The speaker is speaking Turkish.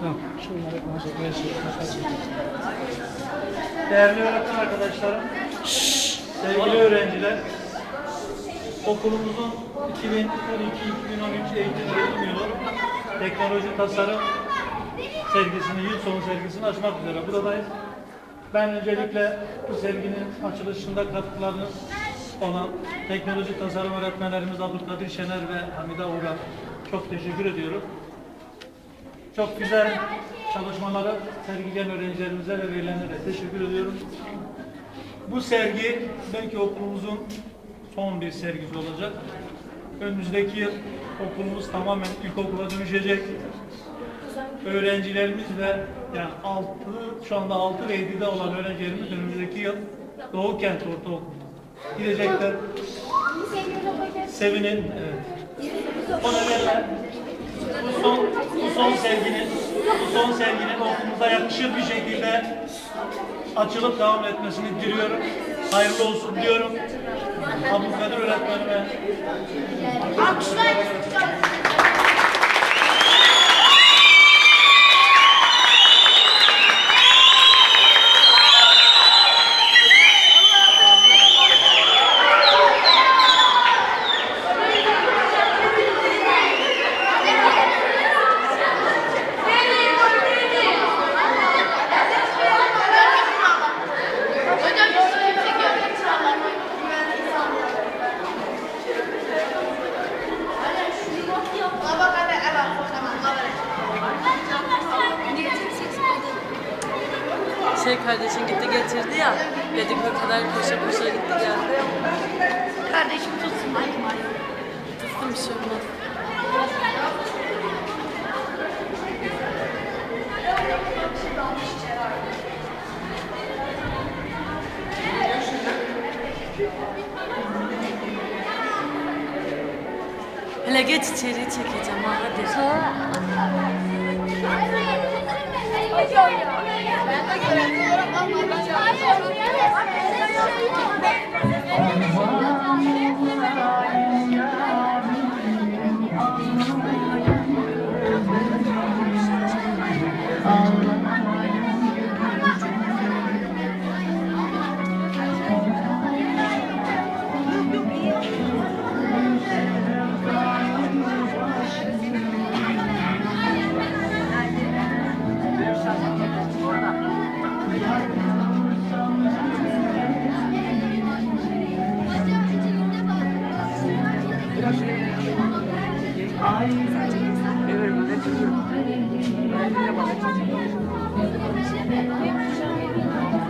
Tamam. Değerli öğretmen arkadaşlarım, sevgili öğrenciler, okulumuzun 2012-2013 eğitim öğretim yılı teknoloji tasarım sergisini, yıl sonu sergisini açmak üzere buradayız. Ben öncelikle bu serginin açılışında katkılarını olan teknoloji tasarım öğretmenlerimiz Abdülkadir Şener ve Hamide Uğur'a çok teşekkür ediyorum. Çok güzel çalışmaları sergileyen öğrencilerimize ve velilerine de teşekkür ediyorum. Bu sergi belki okulumuzun son bir sergisi olacak. Önümüzdeki yıl okulumuz tamamen ilkokula dönüşecek. Öğrencilerimiz ve yani 6 şu anda 6 ve 7'de olan öğrencilerimiz önümüzdeki yıl Doğu Kent Ortaokulu gidecekler. Sevinin. Evet. O nedenle bu son, son serginin bu son serginin okulumuza yakışır bir şekilde açılıp devam etmesini diliyorum. Hayırlı olsun diyorum. Abdülkadir öğretmenime Şey kardeşin gitti getirdi ya. Dedik o kadar koşa koşa gitti geldi. Kardeşim tutsun. Tuttum bir şey olmaz. Hele geç içeri çekeceğim ha hadi. Ben de göremiyorum ama ben de göremiyorum. Thank you.